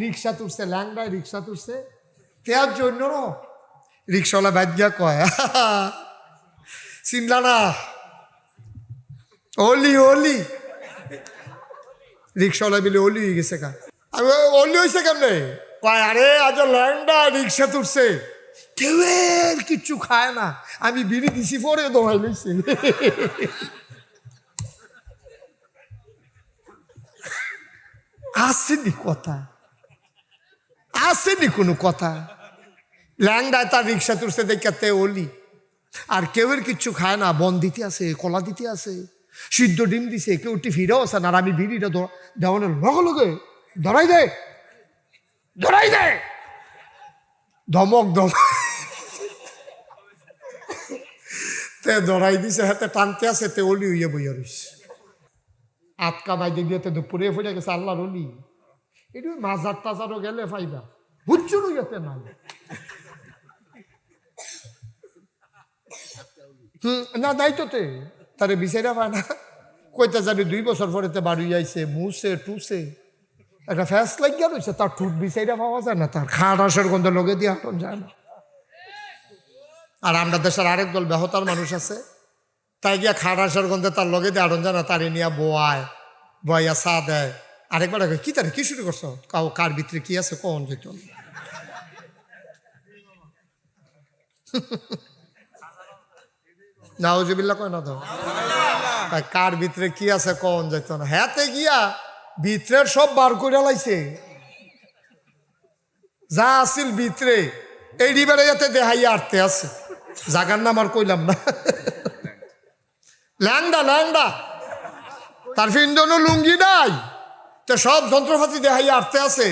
রিক্সা তুলছে, ল্যাংড়ায় রিক্সা তুলছে। তেয়ার জন্য রিক্সাওয়ালা বাদ্যা কয় চিনলা না? অলি অলি। রিক্সাওয়ালা বিলে, অলি হয়ে গেছে কা? আমি অলি হয়েছে কেমনে? কয়, আরে, আজ ল্যাংডা রিক্সা তুলছে। কেউ কিচ্ছু খায় না। আমি বিড়ি দিছি, পরে দোহাই লইছি। আসেনি কথা। আসেনি কোনো কথা। ল্যাংডায় তার রিক্সা তুলছে দেখাতে অলি। আর কেউর কিচ্ছু খায় না, বন দিতে আছে কলা দিতে আছে সিদ্ধ ডিম দিছে, কেউ টিফিরেও আছে না, আর আমি বিড়িটা দেওয়ানোর লগে লগে, ধরাই দে ধরাই দে। ধমক ধমক। তে ধরাই দিছে হাতে টানতে আছে তে অলি হইয়া বইয়া রইছে। আটকা বাইদে গিয়ে তে দুপুরে ফুটে গেছে, আল্লাহর অলি। একটু মাজার টাজারও গেলে ফাইবা হুচ্চুর হইয়াতে না না দায়িত্ব তে তারে বিচারা পায় না কইতে যাবি দুই বছর পরে তে বাড়ি আইছে মুসে টুসে একটা ফ্যাস লাগিয়া রয়েছে তার ঠুট বিচাইরা পাওয়া যায় না তার খাট আসার গন্ধ লগে দিয়ে হাঁটন যায় না আর আমরা দেশের আরেক দল বেহতার মানুষ আছে। তাই গিয়া খাট আসার গন্ধে তার লগে দিয়ে হাঁটন যায় না তারে নিয়ে বোয়ায় বয়া চা দেয়। আরেকবার কি তারে, কি শুরু করছ? কাউ কার ভিতরে কি আছে কখন যেত নাউজুবিল্লা কয় না তো? কার ভিতরে কি আছে কখন যেত না হ্যাঁতে গিয়া ভিতরের সব বার করে লাইছে। যা আছিল ভিতরে এই রিবারে যাতে দেহাইয়া আটতে আছে। জাগার নাম আর কইলাম না। ল্যাংডা ল্যাংডা। তার ফিন্দনও লুঙ্গি নাই। তো সব যন্ত্রপাতি দেহাইয়া আটতে আছে।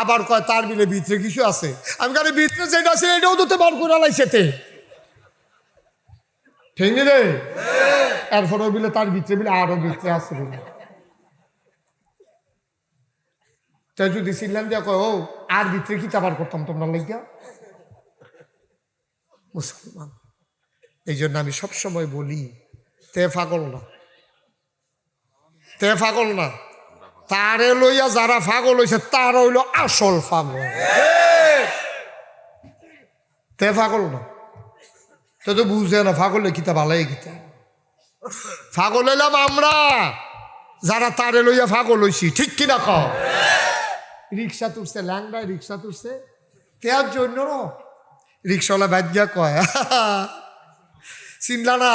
আবার কয়, তার মিলে ভিতরে কিছু আছে। আমি কারে ভিতরে যেটা আছে, এটাও তো বার করে লাইছে তে। ঠিক নি রে এরপরেও বিলে তার ভিতরে বিলে আরও ভিতরে আছে তাই যদি ছিলাম যে, কয়, ও, আর ভিতরে কি তাবার করতাম তোমরা লাগিয়া মুসলমান। এই জন্য আমি সবসময় বলি, তে ফাগল না। তে ফাগল না। তারে লইয়া যারা ফাগল হইছে তার হইল আসল ফাগল তে ফাগল না? তো তো বুঝে না ফাগলে কিতা ভালাই কিতা ফাগল হইলাম আমরা। যারা তারে লইয়া ফাগল হইছি ঠিক কিনা কও? রিক্সা তুলছে ল্যাংড়ায় রিক্সা তুলছে। তেয়ার জন্য রিক্সাওয়ালা বাদ্যা কয়। চিনলা না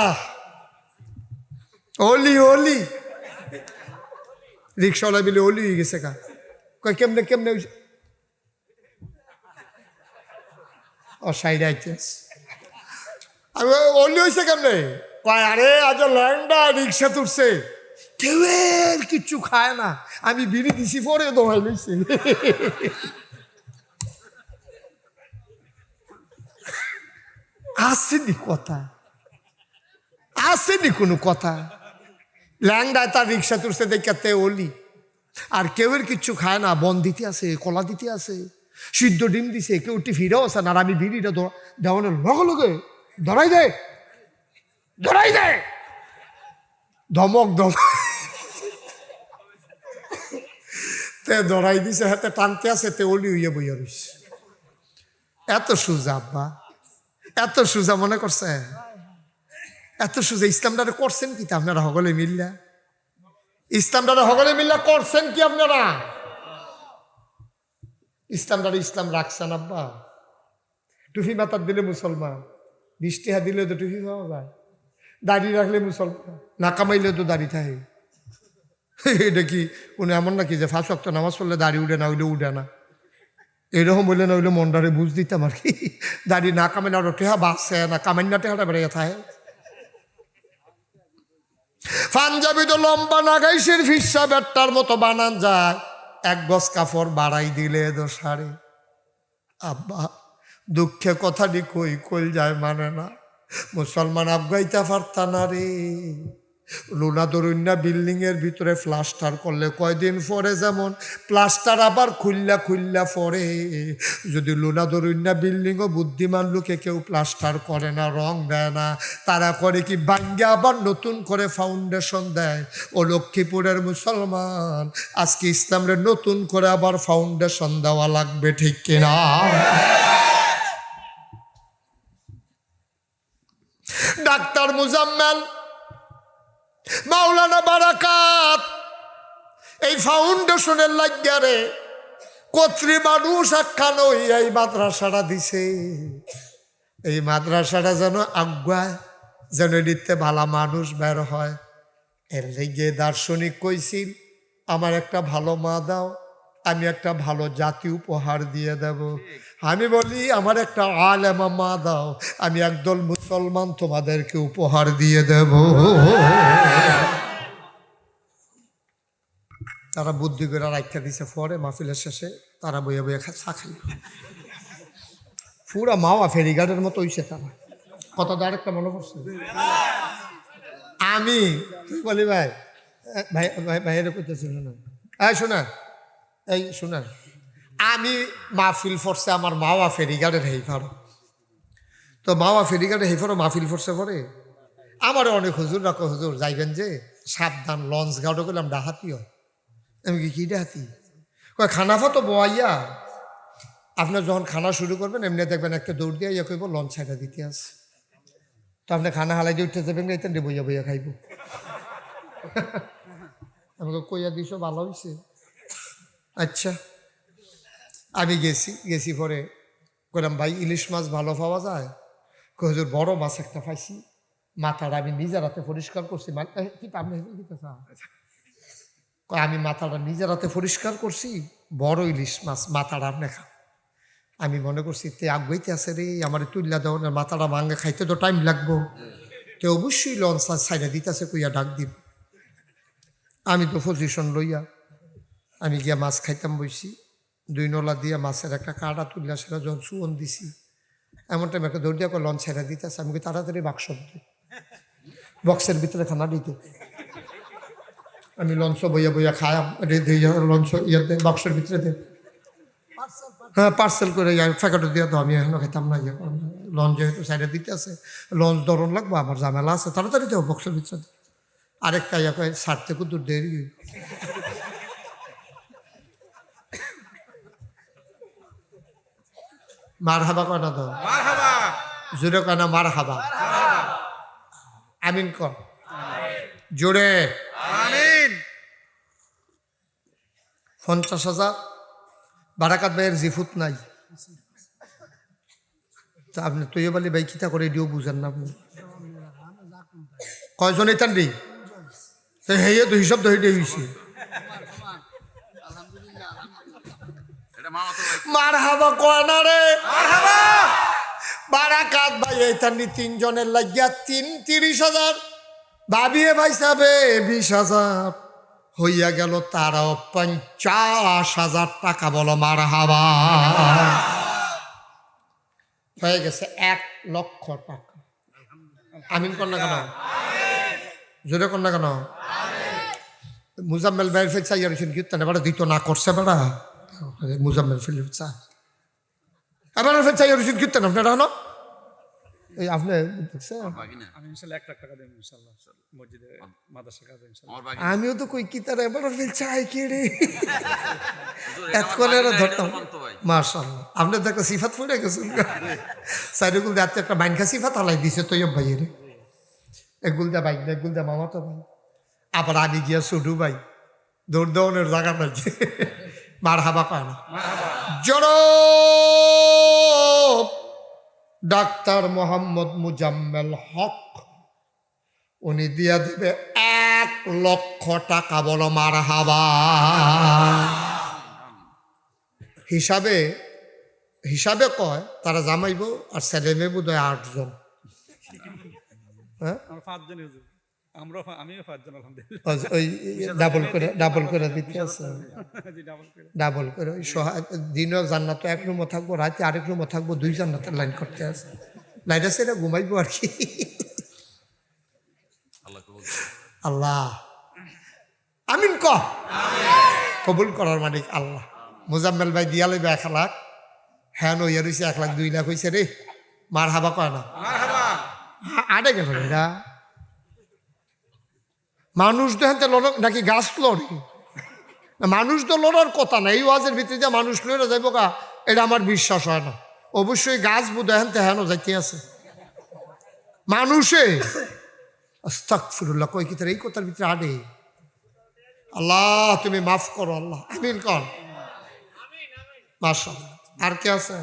অলি অলি রিক্সাওয়ালা বিলে অলি হয়ে গেছে কা কয়, কেমনে কেমনে? ও, সাইড আইতে আমি অলি হয়েছে কেমনে? কয়, আরে, আজ ল্যাংডা রিক্সা তুলছে। কেউ কিচ্ছু খায় না। আমি বিড়ি দিছি, পরে দোহাই লইছি। আসেনি কথা। আসেনি কোনো কথা। ল্যাংডায় তার রিক্সা তুলছে দেখাতে অলি। আর কেউর কিচ্ছু খায় না, বন দিতে আছে কলা দিতে আছে সিদ্ধ ডিম দিছে, কেউ টিফিরেও আছে না আমি বিড়িটা দেওয়ানোর লগে লগে, ধরাই দে ধরাই দে। ধমক ধমক। তে ধরাই দিছে হাতে টানতে আছে তে অলি হইয়া বইয়া রইছে। এত সুজা, আব্বা। এত সুজা মনে করছে? এত সুজা ইসলামটা করছেন কি তা আপনারা সকলে মিল্লা? ইসলামটা সকলে মিল্লা করছেন কি আপনারা? ইসলামটা ইসলাম রাখছেন, আব্বা। টুফি মাতার দিলে মুসলমান বৃষ্টি হা দিলে তো টুফি পাওয়া যায়। দাড়ি রাখলে মুসলমান, না কামাইলে তো দাড়ি থাকে। এটা কি উনি এমন নাকি যে ফাঁস অক্ত নামাজ পড়লে দাড়ি উঠে না হইলে উঠে না? এরকম বললে না হইলে মনটারে বুঝ দিতাম আর কি। দাড়ি না কামে না টেহা বাঁচছে না কামাই না টেহাটা বেড়ে থাকে। পাঞ্জাবি তো লম্বা নাগাইশের ফিসা ব্যাটটার মতো বানান যায়। এক গজ কাপড় বাড়াই দিলে দোষারে আব্বা, দুঃখে কথাটি কই কই যায় মানে না। মুসলমান আবগাইতে পারতা না রে। লুনা দরুন্না বিল্ডিং এর ভিতরে প্লাস্টার করলে কয়দিন পরে যেমন? প্লাস্টার আবার খুললা খুললা পরে। যদি বিল্ডিং ও বুদ্ধিমান লোকে কেউ প্লাস্টার করে না, রং দেয় না, তারা করে কি ভাঙ্গে আবার নতুন করে ফাউন্ডেশন দেয়? ও লক্ষ্মীপুরের মুসলমান, আজকে ইসলামের নতুন করে আবার ফাউন্ডেশন দেওয়া লাগবে, ঠিক কিনা? ডাক্তার মুজাম্মেল মাওলানা বারাকাত, এই ফাউন্ডেশনের লাগিয়ারে কত্রি মানুষ একখান এই মাদ্রাসাটা দিছে। এই মাদ্রাসাটা যেন আগুয়ায় যেন এদিতে ভালো মানুষ বের হয়। এর লেগে দার্শনিক কইছিল, আমার একটা ভালো মা দাও, আমি একটা ভালো জাতি উপহার দিয়ে দেব। আমি বলি, আমার একটা আলেমা মা দাও, আমি একদল মুসলমান তোমাদেরকে উপহার দিয়ে দেব। তারা বুদ্ধি করে রাখা দিছে পরে মাহফিলের শেষে, তারা বইয়ে বইয়ে চা খাইল। পুরা মাওয়া ফেরিঘাটের মতো হইছে তারা। কত আরেকটা মনে পড়ছে। আমি তুই বলি ভাই? ভাই ভাই ভাইয়ের কইতেছিল না। এই শোনা এই শোনা আমি মাহফিল ফরছে, আমার মাওয়া ফেরিঘাটের হেইফারো। তো মাওয়া ফেরিঘাটের হেইফারো মাহফিল ফরসে পরে। আমার অনেক হুজুর রাখো, হুজুর, যাইবেন যে, সাবধান, লঞ্চ গাউডো করলাম ডাহাতি হয়। আমি কি কি ডাহাতি? কয় খানাফা তো বোয়াইয়া? আপনার যখন খানা শুরু করবেন, এমনি দেখবেন একটা দৌড় দিয়ে ইয়ে করব লঞ্চ ছাইটা দিতে আছে তো আপনি খানা হালাই দিয়ে উঠতে যাবেন, এতেন বইয়া বইয়া খাইব। আমাকে কইয়া দিছ, ভালো হয়েছে আচ্ছা। আমি গেছি গেছি পরে কইলাম, ভাই, ইলিশ মাছ ভালো পাওয়া যায়? কই, হুজুর, বড় মাছ একটা পাইছি। মাথাটা আমি নিজের হাতে পরিষ্কার করছি। আমি মাথাটা নিজের হাতে পরিষ্কার করছি, বড় ইলিশ মাছ মাথাটা আপনি খান। আমি মনে করছি, তে আগুইতে আছে রে, আমার তুল্লা না মাথাটা ভাঙে খাইতে তো টাইম লাগবো। তো অবশ্যই লঞ্চ সাইডে দিতেছে, কইয়া ডাক দিব আমি তো পজিশন লইয়া, আমি গিয়া মাছ খাইতাম বইছি। দুই নলা দিয়ে মাছের একটা কাটা তুললা সেটা যখন চুয়ন দিছি, এমন টাইম একটা দৌড় দিয়ে লঞ্চ ছেড়ে দিতেছে। আমি তাড়াতাড়ি বাক্স বক্সের ভিতরে খানা দিতে। আমি লঞ্চ বইয়া বইয়া খায়াম লঞ্চ ইয়ে দে, বাক্সের ভিতরে দে। হ্যাঁ পার্সেল করে ফ্যাকাটো দিয়ে তো আমি এখনও খেতাম না ইয়ে লঞ্চ যেহেতু সাইডে দিতে আছে লঞ্চ ধরন লাগবো, আমার ঝামেলা আছে, তাড়াতাড়ি দেবো বক্সের ভিতরে আরেকটা ইয়া কয় ছাড়তে কত দূর দেরি হইব। মার হাবা কয় না তো? জোরে কয় না মার হাবা আমিন কর জোরে। আমিন। পঞ্চাশ হাজার। বারাকাত ভাইয়ের জিফুত নাই। তা আপনি তৈয় বলি ভাই কিতা করে এডিও বুঝেন না আপনি? কয়জন রে হেয়ে তো হিসাব ধরে দিয়ে হয়েছে এটা মামা তো মার হাবা কয় না রে বারাকাত ভাই এতান তিনজনের লাগিয়া তিন তিরিশ হাজার। ভাবিয়ে ভাই সাবে, বিশ হাজার। হইয়া গেল তারাও পঞ্চাশ হাজার টাকা বলো মার হাবা হয়ে গেছে এক লক্ষ টাকা। আমিন না কেন? জোরে না কেন? মুজাম্মেল ভাইয়ের ফেল চাই আর কীর্তন এবার দিত না করছে বেড়া। মুজাম্মেল ফেল চা এবার ফেল চাই আর কীর্তন আপনারা হলো এই আপনি না আমিও তো কই কি তার এবার ফেল চাই কে রে হুজুর, এটা এত আমার করে বাকি না, ধরতাম ভাই। মার্শাল্লাহ আপনার তো একটা সিফাত পড়ে গেছেন সাইডেগুল দিয়ে একটা বাইনখা সিফাত হালাই দিছে তো ভাইয়ের এগুল দা বাইক এগুল দা মামা তো ভাই আবার আমি গিয়া সুডু ভাই দৌড় দৌড়ের জায়গা পাইছে মার হাবা পায় না। জড় ডাক্তার মোহাম্মদ মুজাম্মেল হক উনি দিয়া দেবে এক লক্ষ টাকা বলো মার হাবা হিসাবে হিসাবে কয় তারা জামাইব আর ছেলে মেয়ে বোধ হয়? আটজন হ্যাঁ আমরা পাঁচজন হুজুর আমরা আমিও পাঁচজন আলহামদুলিল্লাহ। ওই- ওই ডাবল করে ডাবল করে দিতে আছে। জি ডাবল করে। ওই দিনও জান্নাত এক রুমও থাকব রাতে আরেক রুমও থাকব দুই জান্নাতের লাইন করতে আছে। লাইন আছে এটা ঘুমাইবো আর কি। আল্লাহ কবুল আমিন ক কবুল করার মালিক আল্লাহ। মুজাম্মেল ভাই দিয়া লইবে এক লাখ। হ্যাঁ নইয়া রয়েছে এক লাখ দুই লাখ হয়েছে রে। মার হাবা কয় না? আ- আড়ে গেল এরা মানুষ তো তো লড় নাকি গাছ লড়ে? মানুষ তো লড়ার কথা না এই ওয়াজের ভিতরে যে মানুষ লড়ে যাইব গা এটা আমার বিশ্বাস হয় না। অবশ্যই গাছ বুধ হেন তেহেন যাইতে আছে। মানুষে কই কি তার? এই কথার ভিতরে আডে আল্লাহ তুমি মাফ করো আল্লাহ। আমিন কর। আর কে আছে?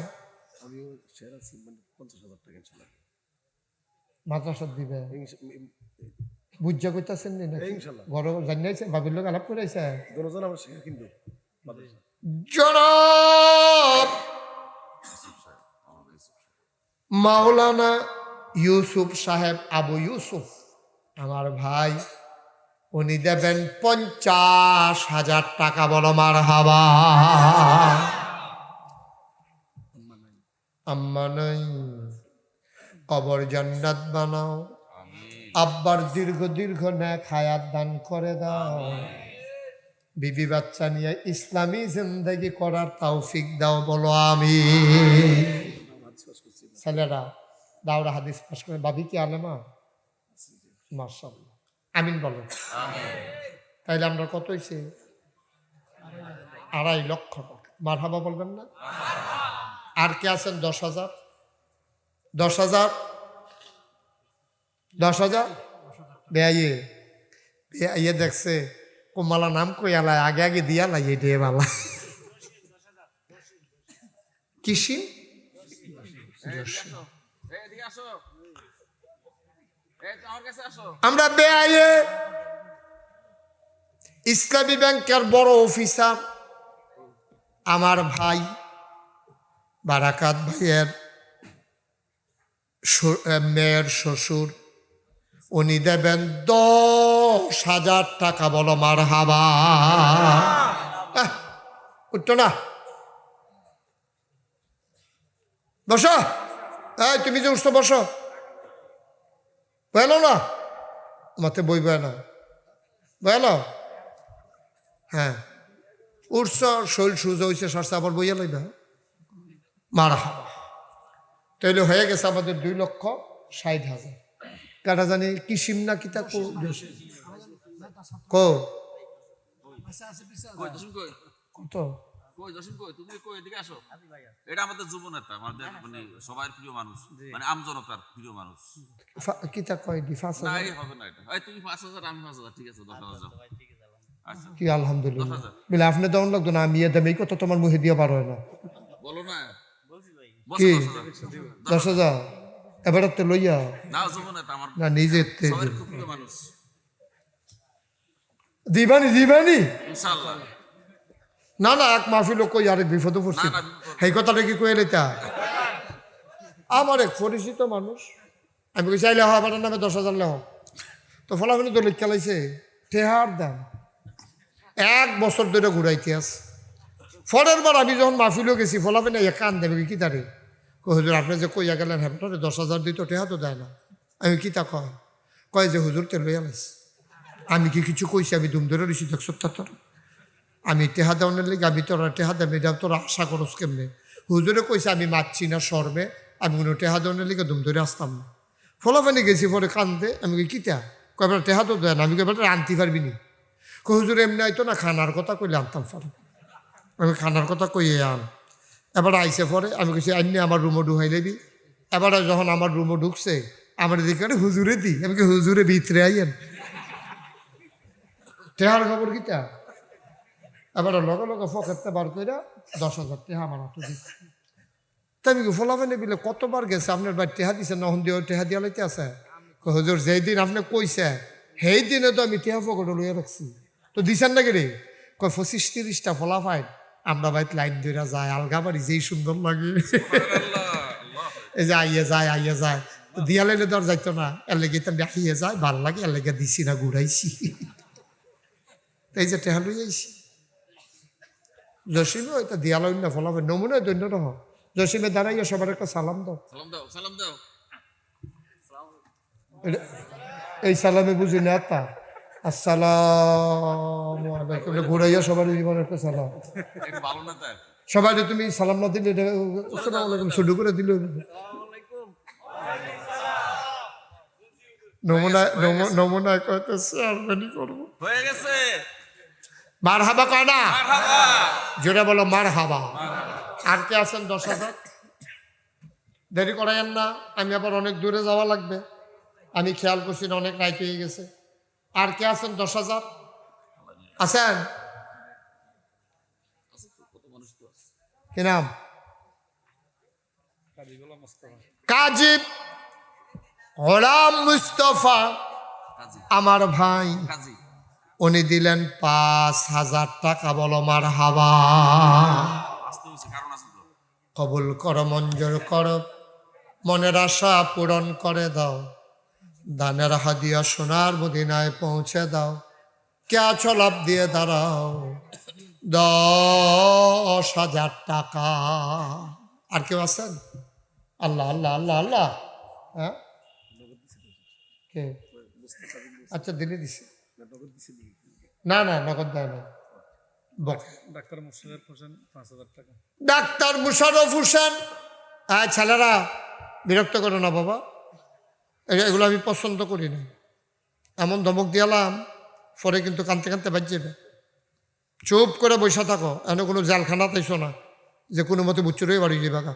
মাদ্রাসা দিবে। বুঝা কইতাছেন নি নাকি? ঘরে জানিয়েছে ভাবির লোক আলাপ করে আইছে দুজন আমার শেখা কিন্তু। জনাব মাওলানা ইউসুফ সাহেব আবু ইউসুফ আমার ভাই উনি দেবেন পঞ্চাশ হাজার টাকা বলো মার হাবা আম্মা নাই। কবর জান্নাত বানাও। আব্বার দীর্ঘ দীর্ঘ ন্যাক হায়াত দান করে দাও। বিবি বাচ্চা নিয়ে ইসলামী জিন্দগি করার তৌফিক দাও বলো আমি ছেলেরা, দাওরা হাদিস পাশ করে, বাবি কি আলেমা? মার্শাল্লাহ আমিন বলো। তাইলে আমরা কত হয়েছে আড়াই লক্ষ টাকা। মার হাবা বলবেন না? আর কে আছেন? দশ হাজার? দশ হাজার দশ হাজার? বেআইয়ে। বেআইয়ে দেখছে, কোমালা নাম কই আলাই আগে আগে দিয়া লাই এটাই বালা। আসো আমরা বেআইয়ে। ইসলামী ব্যাংকের বড় অফিসার, আমার ভাই, বারাকাত ভাইয়ের মেয়ের শ্বশুর উনি দেবেন দশ হাজার টাকা, বলো মার হাবা উঠতো না। বসো। এই, তুমি যে উঠছো, বসো। বলো না? মতে বই বয় না বলো হ্যাঁ। উঠছ শৈল সুজ হয়েছে সরষা আবার বইয়া লইবা। মারা হাবা তাইলে হয়ে গেছে আমাদের দুই লক্ষ ষাট হাজার। কাটা জানি কিসিম না কিতা কো কো কই? দশম কই কত? কই দশম কই? তুমি কই এদিকে আসো। এটা আমাদের যুব নেতা আমাদের মানে সবার প্রিয় মানুষ মানে আমজনতার প্রিয় মানুষ। কিতা কয় দি? ফাঁস না হবে না এটা। এই তুমি পাঁচ হাজার আমি পাঁচ হাজার ঠিক আছে দশ হাজার। আচ্ছা কি আলহামদুলিল্লাহ। বলে আপনি লাগতো না আমি এই কথা তোমার মুখে দিয়ে হয় না। বলো না। কি? দশ হাজার? দশ হাজার এবার তো লইয়া না যুব নেতা আমার না নিজের তে- সবার খুব প্রিয় মানুষ। দিবানি দিবানি। না না এক মাহফিল কই আরেক বিপদে পড়ছি। সেই কথাটা কি কয়ে লেতা আমার এক পরিচিত মানুষ। আমি কই চাইলে হয় আমার নামে দশ হাজার লেহ তো ফলাফলি তো লিখা লাইছে টেহার দাম। এক বছর ধরে ঘুরাইতে আছে। পরের বার আমি যখন মাহফিলও গেছি ফলাফলি এক কান দেবে কি তারে? কই হুজুর, আপনি যে কইয়া গেলেন হ্যাঁ দশ হাজার দিত, টেহা তো দেয় না। আমি কি তা কয়? কয় যে, হুজুর, তেল লইয়া লাইছে আমি কি কিছু কইছি? আমি দুম ধরে রয়েছি দেখছ তোর আমি টেহা দেওয়ানের লেগে আমি তোরা টেহা দেবে, এটা তোরা আশা করস কেমনে? হুজুরে কইছে, আমি মারছি না সরবে, আমি কোনো টেহা দেওয়ানের লেগে দুম ধরে আসতাম না। ফলাফানি গেছি, পরে কান্দে, আমি কই কিতা কয়বার টেহা তো দেয় না। আমি কয়বার আনতে পারবি নি? কই হুজুর, এমনি আইতো না, খানার কথা কইলে আনতাম পারব আমি খানার কথা কইয়ে আন এবার আইসে পরে আমি কইছি, আইনি আমার রুমও ঢুকাই লেবি এবার যখন আমার রুমও ঢুকছে, আমার দিকে হুজুরে দি। আমি কি হুজুরে ভিতরে আইয়েন। টেহার খবর কিতা এবার লগে লগে ফকেটটা বার করে দশ হাজার টাকা আমার হাতে দিচ্ছে তাই আমি ফলাফেনে বিলে কতবার গেছে? আপনার বাড়ি টেহা দিছে নহন দিয়ে টেহা দিয়া লাইতে আছে? হুজুর, যেই দিন আপনি কইছে, সেই দিনে তো আমি টেহা ফকটে লইয়া রাখছি। তো দিছেন নাকি রে? কয় পঁচিশ তিরিশটা ফলাফাইন আমরা বাড়িতে লাইন ধরে যায় আলগা বাড়ি যেই সুন্দর লাগে। এই যে আইয়ে যায় আইয়ে যায়। দিয়া তো আর যাইতো না এর লেগে তো আইয়ে যায় ভালো লাগে এর লেগে দিছি না ঘুরাইছি। এই যে টেহা লই যাইছি জসিমে ওইটা দিয়ালয় না ফলাবে নমুনা দৈন্য রহ। জসিমে দাঁড়াইয়া সবার একটা সালাম দাও। সালাম দাও সালাম দাও। এটা- এই সালামে বুঝি না তা। আসসালামু আলাইকুম। ঘুরাইয়া সবার জীবন একটা সালাম। সবাই তুমি সালাম না দিলে আসসালামু আলাইকুম শুরু করে দিলে। নমুনা করব। হয়ে গেছে। মার হাবা কয় না? জোরে বলো মার হাবা আর কে আছেন দশ হাজার? দেরি করাইয়েন না আমি আবার অনেক দূরে যাওয়া লাগবে। আমি খেয়াল করছি অনেক রাইত হয়ে গেছে। আর কে আছেন? দশ হাজার? আছেন? কি নাম? কাজীব গোলাম মুস্তফা, আমার ভাই। উনি দিলেন পাঁচ হাজার টাকা, বলো মার হাবা কবুল কর, মঞ্জুর কর। মনের আশা পূরণ করে দাও। দানের হাদিয়া সোনার মদিনায় পৌঁছে দাও। কে আছো লাভ দিয়ে দাঁড়াও? দশ হাজার টাকা। আর কেউ আছেন? আল্লাহ আল্লাহ আল্লাহ আল্লাহ। হ্যাঁ? কে? আচ্ছা দিলে দিছে। না না নগদ দেয় না ডাক্তার মোশারফ হোসেন পাঁচ হাজার টাকা। ডাক্তার মুশারফ হোসেন। হ্যাঁ ছেলেরা বিরক্ত করো না বাবা। এগুলো আমি পছন্দ করি না। এমন ধমক দিয়ালাম পরে কিন্তু কানতে কানতে বাজ যাবে চুপ করে বসে থাকো এনে কোনো জালখানা তাইছো না যে কোনো মতে বুচ্চুরই বাড়ি যাবে গা।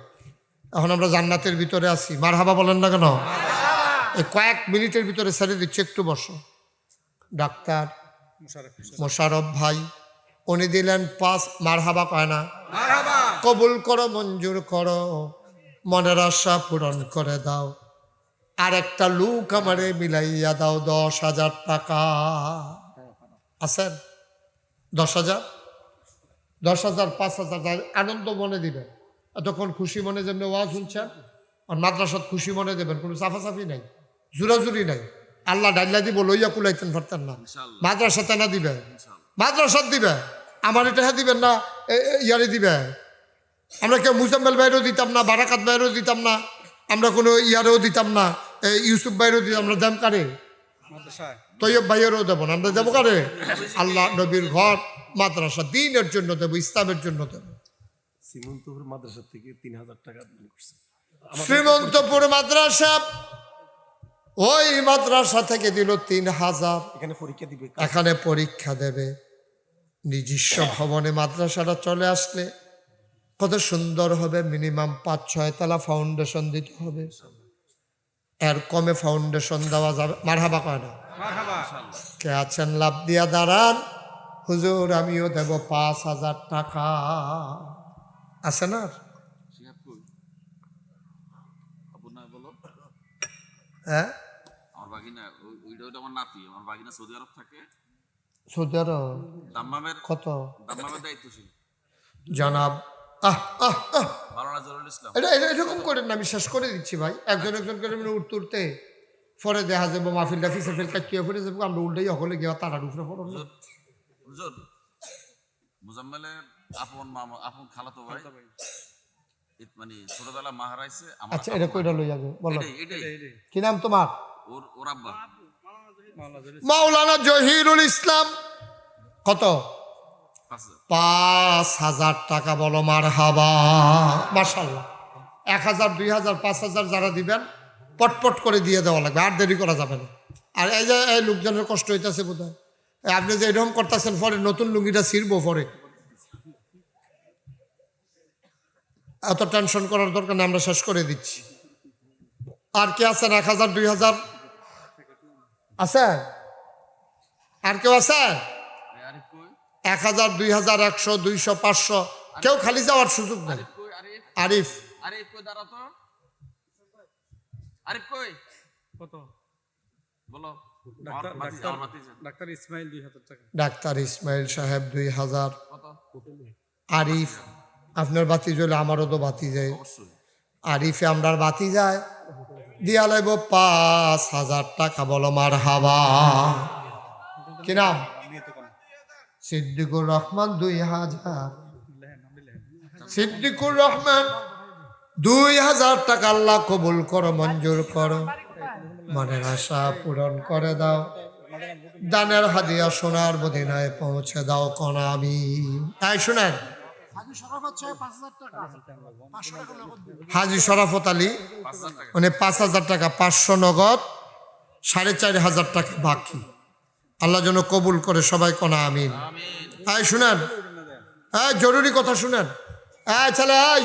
এখন আমরা জান্নাতের ভিতরে আছি। মার হাবা বলেন না কেন? এই কয়েক মিনিটের ভিতরে ছেড়ে দিচ্ছে একটু বসো। ডাক্তার মোশারফ মোশারফ ভাই উনি দিলেন পাঁচ মার হাবা কয় না? কবুল করো মঞ্জুর করো মনের আশা পূরণ করে দাও। আর একটা লুক আমারে মিলাইয়া দাও দশ হাজার টাকা। আছেন? দশ হাজার? দশ হাজার পাঁচ হাজার আনন্দ মনে দিবেন। এতক্ষণ খুশি মনে যেমনি ওয়া শুনছেন আর মাদ্রাসাত খুশি মনে দেবেন কোনো সাফাসাফি নাই জুরাজুরি নাই। আল্লাহ ডাইলা দিব লইয়া কুলাইতেন পারতেন না। মাদ্রাসাতে না দিবে। মাদ্রাসাত দিবে। আমার এটা হ্যাঁ দিবেন না ইয়ারে দিবে। আমরা কেউ মুজাম্মেল বাইরেও দিতাম না বারাকাত বাইরেও দিতাম না। আমরা কোনো ইয়ারেও দিতাম না। ইউসুফ বাইরেও দিতাম আমরা দাম কারে? তৈয়ব ভাইয়েরও দেবো না আমরা দেবো কারে? আল্লাহ নবীর ঘর মাদ্রাসা দিনের জন্য দেবো ইসলামের জন্য দেবো। শ্রীমন্তপুর মাদ্রাসা থেকে তিন হাজার টাকা দান করছে। শ্রীমন্তপুর মাদ্রাসা ওই মাদ্রাসা থেকে দিল তিন হাজার। এখানে পরীক্ষা দিবে এখানে পরীক্ষা দেবে। নিজস্ব ভবনে মাদ্রাসাটা চলে আসলে। কত সুন্দর হবে মিনিমাম পাঁচ ছয় তলা ফাউন্ডেশন দিতে হবে। এর কমে ফাউন্ডেশন দেওয়া যাবে। মারহাবা কয় না? কে আছেন? লাভ দিয়া দাঁড়ান। হুজুর আমিও দেব পাঁচ হাজার টাকা। আছে না হ্যাঁ? সৌদি আরব থাকে। সৌদি আরব? দাম্মামের কত? জনাব আহ আহ আহ। মাওলানা জরুল ইসলাম। এটা এটা এরকম করেন না আমি শেষ করে দিচ্ছি ভাই। একজন একজন করে মানে উঠতে উঠতে পরে দেখা যাব মাহফিলটা ফিসে ফেল কাটিয়ে যাব আমরা উল্টাই হলে গিয়ে উপরে পড়ো হুজুর মুজাম্মেলের আপন মামা আপন খালাতো ভাই মানে ছোটবেলা মা হারাইছে আচ্ছা এটা কইটা লই যাবে বলো। কি নাম তোমার? ওর ওর আব্বা। মাওলানা জহিরুল ইসলাম। কত? পাঁচ হাজার। টাকা বলো মার হাবা মার্শাল্লাহ এক হাজার, দুই হাজার, পাঁচ হাজার যারা দিবেন, পটপট করে দিয়ে দেওয়া লাগবে, আর দেরি করা যাবে না। আর এই যে, এই লোকজনের কষ্ট হইতেছে বোধ হয় আপনি যে এরকম করতেছেন পরে, নতুন লুঙ্গিটা ছিঁড়বো পরে। এত টেনশন করার দরকার নেই, আমরা শেষ করে দিচ্ছি। আর কে আছেন? এক হাজার, দুই হাজার? আছে? আর কেউ আছে? এক হাজার দুই হাজার একশো দুইশো পাঁচশো। কেউ খালি যাওয়ার সুযোগ নেই। আরিফ কই? আরিফ? আরিফ। আরিফ কই? দাঁড়া আরিফ কই? কত? বলো। ডাক্তার আমার আমার ইসমাইল দুই হাজার টাকা। ডাক্তার ইসমাইল সাহেব দুই হাজার। আরিফ আপনার বাতি জ্বলে আমারও তো বাতি যায়। আরিফে আমরার বাতি যায়। দিয়া লাগব পাঁচ হাজার টাকা। বলো মার হাবা কি নাম? সিদ্দিকুর রহমান দুই হাজার। সিদ্দিকুর রহমান দুই হাজার টাকা আল্লাহ কবুল করো মঞ্জুর করো। মনের আশা পূরণ করে দাও। দানের হাদিয়া সোনার মদিনায় পৌঁছে দাও কন আমি। তাই শুনেন। হাজি শরাফত আলী মানে পাঁচ হাজার টাকা পাঁচশো নগদ সাড়ে চার হাজার টাকা বাকি। আল্লাহ যেন কবুল করে সবাই কনা আমিন। হ্যাঁ শুনেন হ্যাঁ জরুরি কথা শুনেন। হ্যাঁ ছেলে এই।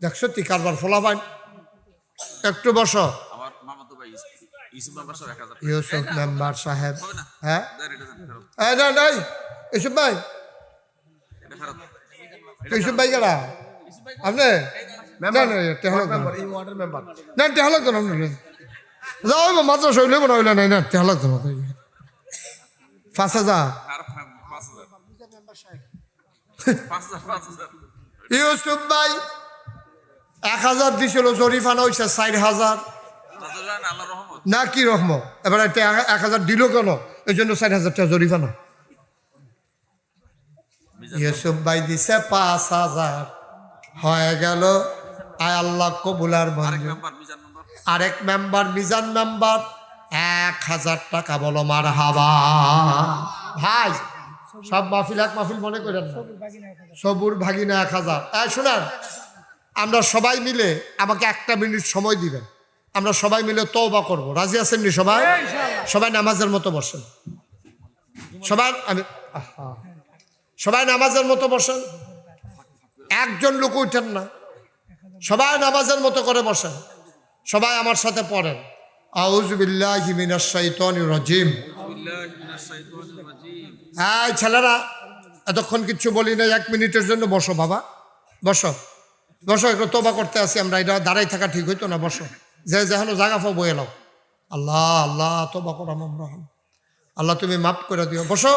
দেখ সত্যি কারবার ফলাফাইন একটু বসো। আমার মামাতো ইউসুফ- মেম্বার সাহেব। হ্যাঁ? না নাই ইউসুফ ভাই। ইউসুফ ভাই গেলা আপনি? না না টেহল এই ওয়ার্ডের মেম্বার। না টেহল না যাও মাত্র শৈলে হইলে নাই না টেহল তো না পাঁচ হাজার। ইউসুফ ভাই এক হাজার দিছিল জরিফানা হয়েছে ষাট হাজার। না কি রকম এবার এক- হাজার দিল কেন? এই জন্য ষাট হাজার টাকা জরিফানা ইউসুফ ভাই দিছে পাঁচ হাজার। হয়ে গেল। আয় আল্লাহ কবুলার আরেক মেম্বার মিজান মেম্বার। এক হাজার টাকা বলো মার হাবা ভাই সব মাহফিল এক মাহফিল মনে করেন সবুর ভাগিনা এক হাজার। এই শোনেন আমরা সবাই মিলে আমাকে একটা মিনিট সময় দিবেন। আমরা সবাই মিলে তওবা করব। রাজি আছেন নি সবাই? সবাই নামাজের মতো বসেন। সবাই আমি সবাই নামাজের মতো বসেন। একজন লোক উঠেন না। সবাই নামাজের মতো করে বসেন। সবাই আমার সাথে পড়েন। হ্যাঁ ছেলেরা, এতক্ষণ কিচ্ছু বলি না এক মিনিটের জন্য বসো বাবা। বসো। বসো একটু তোবা করতে আসি আমরা, এটা দাঁড়াই থাকা ঠিক হইতো না, বসো। যে যেন জাগা পাবো এলাও আল্লাহ আল্লাহ, তোবা করাম আমরা আল্লাহ, তুমি মাফ করে দিও। বসো।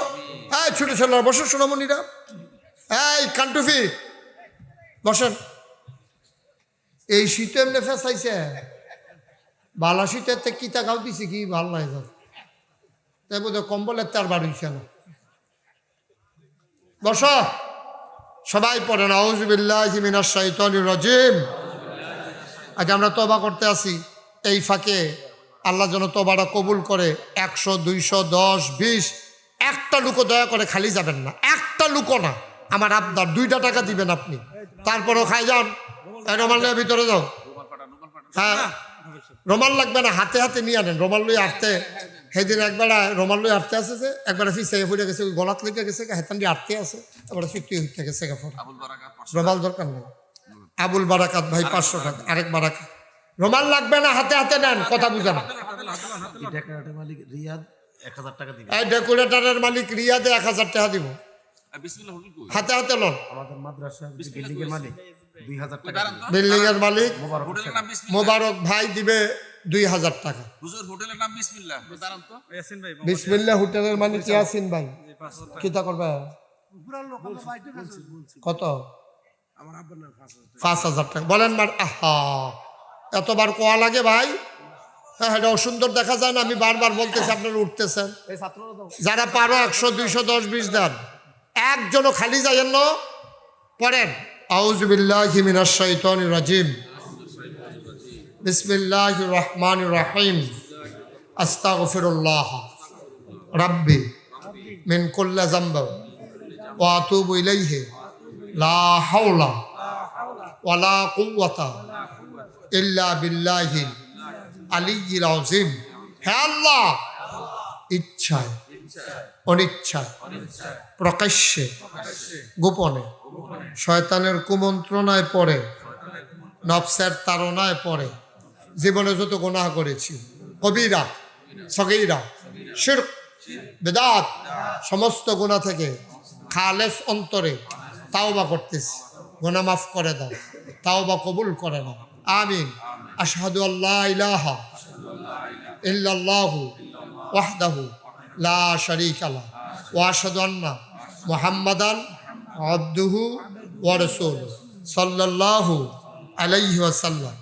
এই ছোট ছেলেরা, বসো সোনামণিরা। এই কান্টুফি, বসেন। এই শীতে এমনি ফেসাইছে। শীতের তে কিতা গাও দিছে কি ভালো নাই যার তাই বোধ কম্বলের তার হইছে না। বস। সবাই শাইতানির রাজিম। আজ আমরা তবা করতে আসি এই ফাঁকে। আল্লাহ যেন তবাটা কবুল করে। একশো দুইশো দশ বিশ একটা লুকো দয়া করে খালি যাবেন না। একটা লুকো না। আমার আপনার দুইটা টাকা দিবেন আপনি। তারপরও খাই যান। রমাল নিয়ে ভিতরে যাও। হ্যাঁ। রোমাল লাগবে না হাতে হাতে নিয়ে আনেন। রোমাল লই আটতে সেদিন একবার রোমাল লই আটতে আছে যে একবার ফিসে ফুটে গেছে ওই গলাত লেগে গেছে হেতান দিয়ে আটতে আছে এবার চুক্তি হইতে গেছে রোমাল দরকার নেই। আবুল বারাকাত ভাই পাঁচশো টাকা আরেক বারাকাত। রোমাল লাগবে না হাতে হাতে নেন কথা বুঝে না এই ডেকোরেটর মালিক রিয়াদ এক হাজার টাকা দিবে। এই ডেকোরেটারের মালিক রিয়াদে এক হাজার টাকা দিব। হাতে হাতে লোন। আমাদের মাদ্রাসা বিল্ডিং এর মালিক। বিল্ডিং এর মালিক মোবারক হোটেলের হোসেন। নাম বিসমিল্লাহ। মোবারক ভাই দিবে দুই হাজার টাকা। হোটেলের নাম বিসমিল্লাহ। দাঁড়ান তো। ইয়াসিন ভাই বিসমিল্লা হোটেলের মালিক ইয়াসিন ভাই। পাঁচ হাজার টাকা। কিতা করবে? কত? পাঁচ হাজার টাকা। বলেন মার আহা! এতবার কোয়া লাগে ভাই? হ্যাঁ এটা সুন্দর দেখা যায় না আমি বারবার বলতেছি আপনারা উঠতেছেন। এই ছাত্ররা দাও যারা পারো একশো দুইশো দশ বিশ দেন। একজনও খালি যাইয়েন না। পড়েন। আউজবিল্লাহ মিনাশ শাইতানির রাজিম। বিসমিল্লাহ রহমান রাহিম। আস্তাগফিরুল্লাহ। রাব্বি মিন কুল্লা জাম্ব ওয়া আতুবু ইলাইহি। লা হাওলা ওয়ালা কুওয়াতা ইল্লা বিল্লাহিল আলিয়্যিল আযীম। হে আল্লাহ, ইচ্ছায়, অনিচ্ছায়, প্রকাশ্যে, গোপনে শয়তানের কুমন্ত্রণায় পড়ে, নফসের তাড়নায় পড়ে। জীবনে যত গুনাহ করেছি, কবিরা, সগীরা শির বেদাত, সমস্ত গুণা থেকে খালেস অন্তরে তাওবা করতেছি। গুনাহ মাফ করে দাও, তাওবা কবুল করে নাও। আমিন। আশহাদু আল্লাহ ইলাহা ইল্লাল্লাহু ওয়াহদাহু লা শারীকা লা ওয়া আশহাদু আন্না মুহাম্মাদান আবদুহু ওয়ারসুল রাসূলুহু সাল্লাল্লাহু আলাইহি ওয়াসাল্লাম।